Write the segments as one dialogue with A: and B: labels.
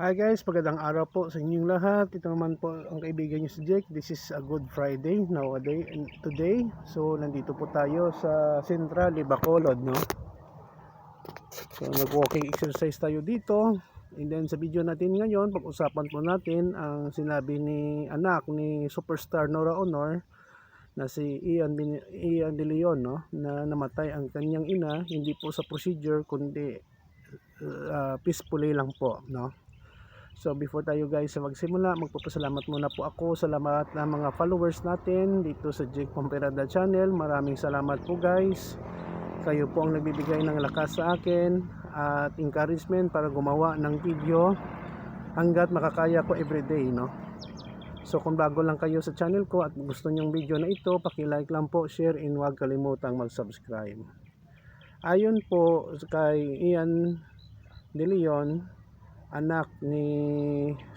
A: Hi guys, magandang araw po sa inyong lahat. Ito naman po ang kaibigan niyo si Jake. This is a good Friday nowadays and today. So nandito po tayo sa Central Bacolod, no? So nag-walking exercise tayo dito. And then sa video natin ngayon, pag-usapan po natin ang sinabi ni anak ni superstar Nora Honor na si Ian, Ian De Leon, no? Na namatay ang kanyang ina, hindi po sa procedure kundi uh, peacefully lang po, no? So before tayo guys magsimula, magpapasalamat muna po ako sa lahat ng mga followers natin dito sa Jake Pomperada channel. Maraming salamat po guys. Kayo po ang nagbibigay ng lakas sa akin at encouragement para gumawa ng video hanggat makakaya ko everyday, no? So kung bago lang kayo sa channel ko at gusto nyong video na ito, paki-like lang po, share and huwag kalimutang mag-subscribe. Ayon po kay Ian De Leon, anak ni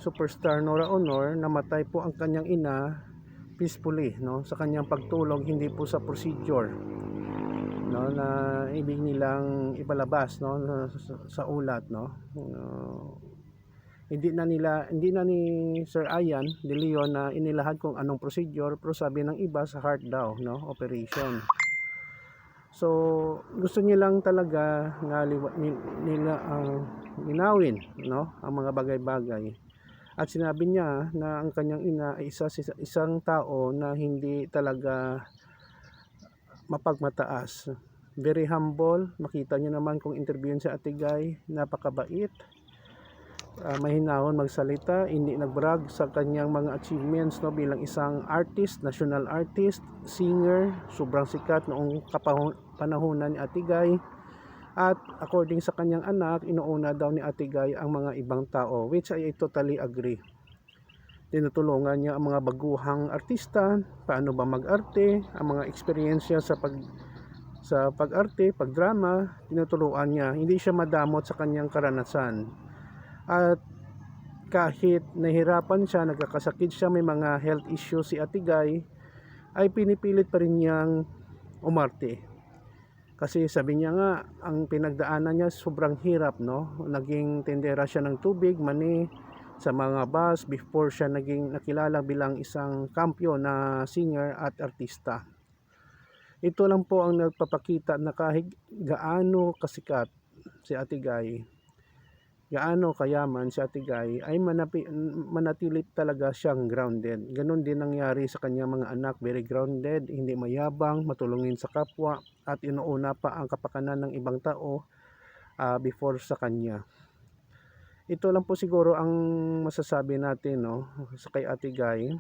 A: superstar Nora Honor namatay po ang kanyang ina peacefully no? Sa kanyang pagtulog hindi po sa procedure no? Na ibig nilang ipalabas no? Sa, sa ulat no? Uh, hindi na nila hindi na ni Sir Ayan De Leon na inilahad kung anong procedure pero sabi ng iba sa heart daw no? Operation So, gusto niya lang talaga nga nila ah, linawin no, ang mga bagay-bagay. At sinabi niya na ang kanyang ina ay isa, isang tao na hindi talaga mapagmataas. Very humble. Makita niyo naman kung interviewin si Ate Guy, napakabait. Ah, mahinahon magsalita, hindi nagbrag sa kanyang mga achievements no bilang isang artist, national artist, singer, sobrang sikat noong kapahon, panahonan ni Ate Guy. At according sa kanyang anak, inuuna daw ni Ate Guy ang mga ibang tao, which I totally agree. Tinutulungan niya ang mga baguhang artista, paano ba mag-arte, ang mga eksperyensya sa pag sa pag-arte, pagdrama, tinutuluan niya. Hindi siya madamot sa kanyang karanasan. At kahit nahirapan siya, nagkakasakit siya, may mga health issues si Ate Guy, ay pinipilit pa rin niyang umarte. Kasi sabi niya nga, ang pinagdaanan niya sobrang hirap, no? Naging tendera siya ng tubig, mani sa mga bus before siya naging nakilala bilang isang kampyo na singer at artista. Ito lang po ang nagpapakita na kahit gaano kasikat si Ate Guy, gaano kayaman si Ate Guy, ay manapi, manatili talaga siyang grounded. Ganon din nangyari sa kanyang mga anak, very grounded, hindi mayabang, matulungin sa kapwa, at inuuna pa ang kapakanan ng ibang tao ah, before sa kanya. Ito lang po siguro ang masasabi natin no, sa kay Ate Guy.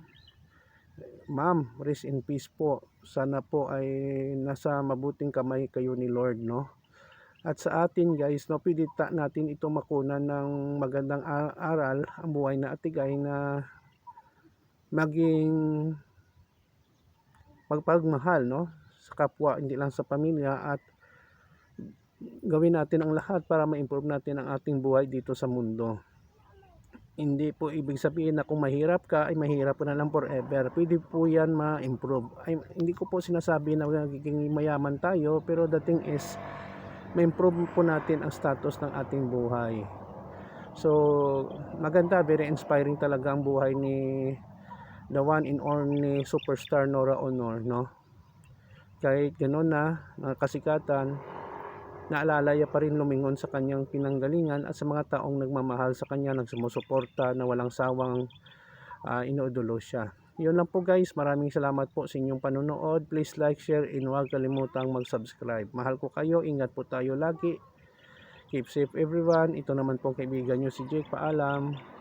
A: Ma'am, rest in peace po. Sana po ay nasa mabuting kamay kayo ni Lord, no? At sa atin guys, no, pwede ta natin ito makunan ng magandang aral ang buhay na Ate Guy na maging magpagmahal, no? Sa kapwa, hindi lang sa pamilya at gawin natin ang lahat para ma-improve natin ang ating buhay dito sa mundo. Hindi po ibig sabihin na kung mahirap ka ay mahirap ka na lang forever. Pwede po yan ma-improve. Ay, hindi ko po sinasabi na magiging mayaman tayo pero the thing is ma-improve po natin ang status ng ating buhay. So, maganda, very inspiring talaga ang buhay ni the one in only superstar Nora Honor, no? Kahit gano'n na, nakasikatan, naalala niya pa rin lumingon sa kanyang pinanggalingan at sa mga taong nagmamahal sa kanya, nagsumusuporta na walang sawang uh, inuudulo siya. Yun lang po guys, maraming salamat po sa inyong panonood. Please like, share, and huwag kalimutang mag-subscribe. Mahal ko kayo, ingat po tayo lagi. Keep safe everyone. Ito naman po kaibigan nyo si Jake. Paalam.